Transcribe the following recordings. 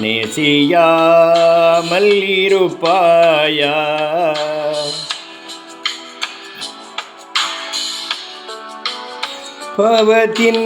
நேசியாமல் இருப்பாயா பவத்தின்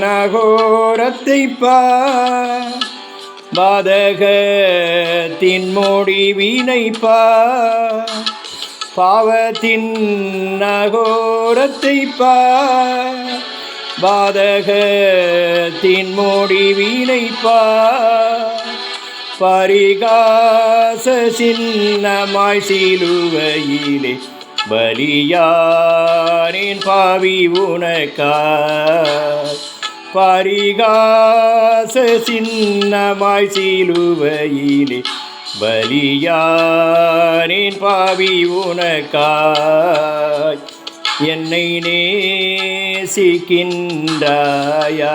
நகோரத்தை பாதகத்தின் முடிவினை பாவத்தின் நகோரத்தை பாதகத்தின் முடிவினை பா பரிகாச சின்னமாய் சிலுவையிலே பலியானின் பாவி உனக்கா பரிகாச சின்னமாய் சிலுவையிலே பலியானின் பாவி உனக்காய். என்னை நேசிக்கின்றாயா?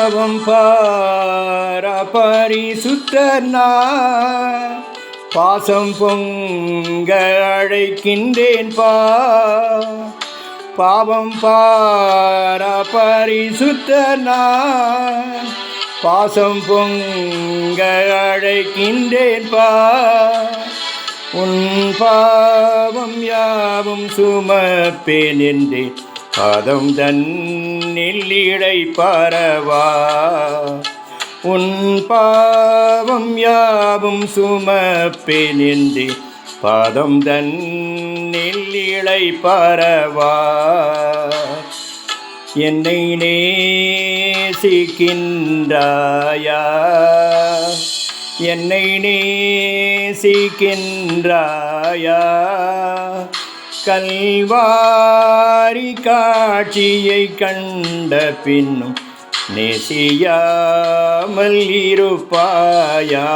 பாவம் பார பரிசுத்தனா. பாசம் பொங்க அழைக்கின்றேன் பா. பாவம் பார பரிசுத்தனா. பாசம் பொங்க அழைக்கின்றேன் பா. உன் பாவம் யாவும் சுமப்பேன் என்றேன். பாதம் தன்னில் இடை பரவா. உன் பாவம் யாவும் சுமப்பேன் பாதம் தன்னில் இழை பரவா. என்னை நேசிக்கின்றாயா? என்னை நேசிக்கின்றாயா? கல்வாரி காட்சியை கண்ட பின்னும் நெசியாமல் இருப்பாயா?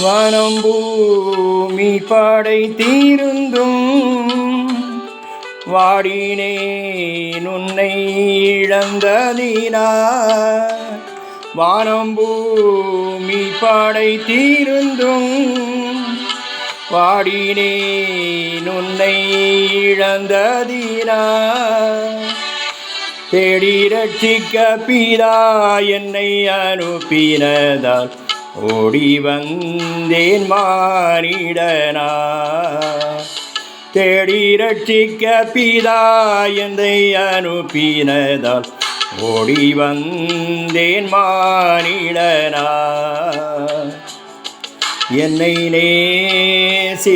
வானம் பூமி பாடை தீருந்தும் வாடினேன் உன்னை இழந்ததினா வானம் பூமி பாடை தீருந்தும் வாடினேன் உன்னை இழந்ததினா தேடி ரட்சிக்க பிதா என்னை அனுப்பினதால் ஓடி வந்தேன் மானிடனா. தேடி ரட்சிக்க பிதா என்னை அனுப்பினதால் ஓடி வந்தேன் மானிடனா. என்னை நேசிக்கின்றாயா?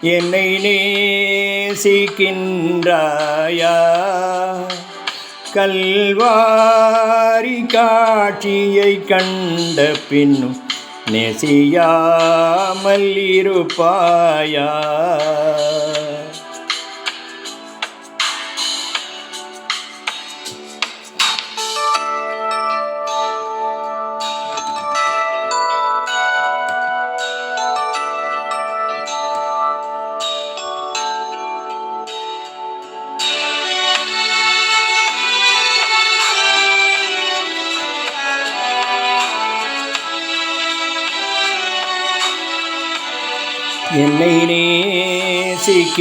என்னை நேசிக்கின்றாயா? கல்வாரி காட்சியை கண்ட பின்னும் நெசியாமல் இருப்பாயா? என்னை நேசிக்கின்ற